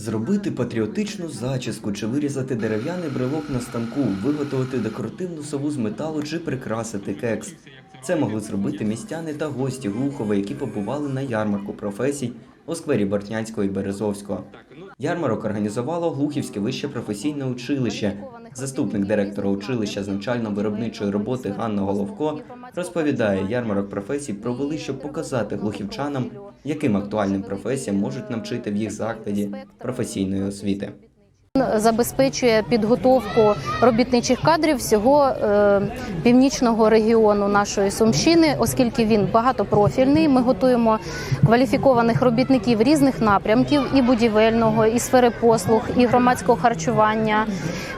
Зробити патріотичну зачіску чи вирізати дерев'яний брелок на станку, виготовити декоративну сову з металу чи прикрасити кекс. Це могли зробити містяни та гості Глухова, які побували на ярмарку професій у сквері Бортнянського і Березовського. Ярмарок організувало Глухівське вище професійне училище. Заступник директора училища з навчально-виробничої роботи Ганна Головко розповідає, ярмарок професій провели, щоб показати глухівчанам, яким актуальним професіям можуть навчити в їх закладі професійної освіти. Забезпечує підготовку робітничих кадрів всього е, північного регіону нашої Сумщини, оскільки він багатопрофільний. Ми готуємо кваліфікованих робітників різних напрямків і будівельного, і сфери послуг, і громадського харчування,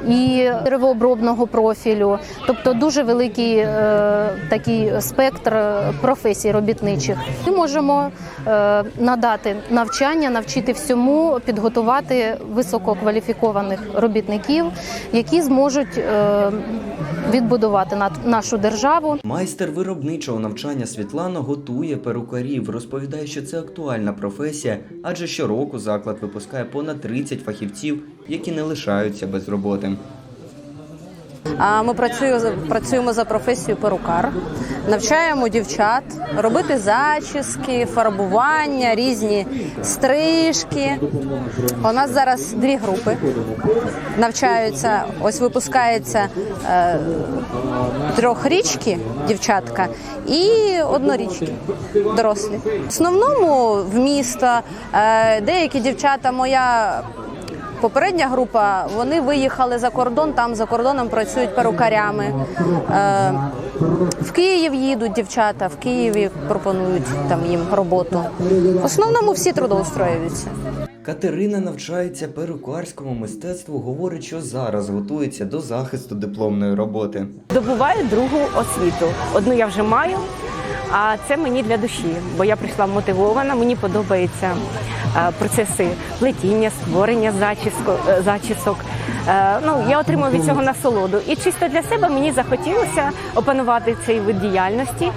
і деревообробного профілю. Тобто дуже великий е, такий спектр професій робітничих. Ми можемо е, надати навчання, навчити всьому, підготувати висококваліфікованих робітників, які зможуть е, відбудувати на- нашу державу. Майстер виробничого навчання Світлана готує перукарів. Розповідає, що це актуальна професія, адже щороку заклад випускає понад 30 фахівців, які не лишаються без роботи. Ми працюємо, працюємо за професією перукар, навчаємо дівчат робити зачіски, фарбування, різні стрижки. У нас зараз дві групи навчаються. Ось випускається е, трьохрічки дівчатка і однорічки дорослі. В основному в місто е, деякі дівчата моя Попередня група вони виїхали за кордон, там за кордоном працюють перукарями. Е, в Київ їдуть дівчата, в Києві пропонують там їм роботу. В основному всі трудоустроюються. Катерина навчається перукарському мистецтву. Говорить, що зараз готується до захисту дипломної роботи. Добуваю другу освіту. Одну я вже маю, а це мені для душі, бо я прийшла мотивована. Мені подобаються е, процеси плетіння, створення зачіско, е, зачісок. Е, Ну, я отримую від цього насолоду. І чисто для себе мені захотілося опанувати цей вид діяльності.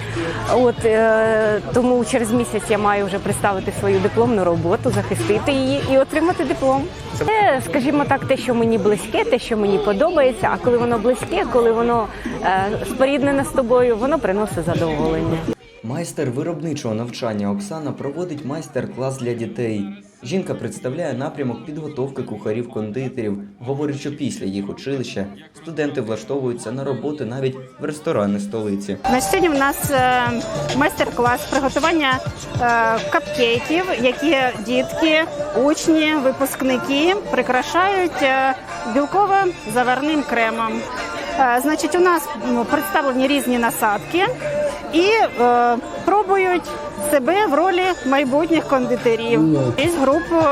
От е, тому через місяць я маю вже представити свою дипломну роботу, захистити її і отримати диплом. Це, скажімо так, те, що мені близьке, те, що мені подобається. А коли воно близьке, коли воно е, споріднене з тобою, воно приносить задоволення. Майстер виробничого навчання Оксана проводить майстер-клас для дітей. Жінка представляє напрямок підготовки кухарів-кондитерів. Говорить, що після їх училища студенти влаштовуються на роботи навіть в ресторани столиці. На сьогодні в нас е, майстер-клас приготування е, капкейків, які дітки, учні, випускники прикрашають е, білково-заварним кремом. Е, Значить, у нас представлені різні насадки і е, пробують себе в ролі майбутніх кондитерів. Є груп е,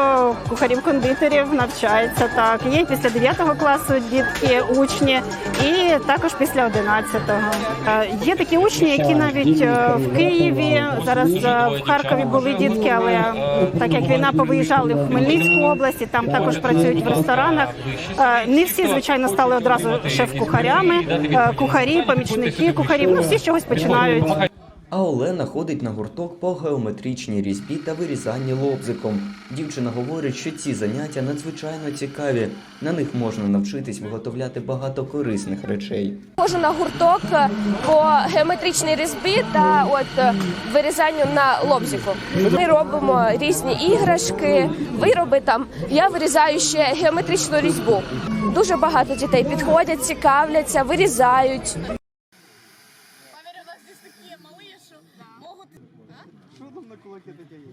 кухарів-кондитерів навчається так. Є після 9 класу дітки, учні, і також після 11-го. Е, Є такі учні, які навіть е, в Києві зараз в Харкові були дітки, але так як війна повиїжджали в Хмельницьку область, там також працюють в ресторанах. Не всі, звичайно, стали одразу шеф-кухарями, кухарі, помічники кухарів. Ну всі з чогось починають. А Олена ходить на гурток по геометричній різьбі та вирізанні лобзиком. Дівчина говорить, що ці заняття надзвичайно цікаві. На них можна навчитись виготовляти багато корисних речей. Ходжу на гурток е, по геометричній різьбі та от е, вирізанню на лобзику. Ми робимо різні іграшки, вироби там. Я вирізаю ще геометричну різьбу. Дуже багато дітей підходять, цікавляться, вирізають такі малі, що можуть. Що там на кулаки таке є?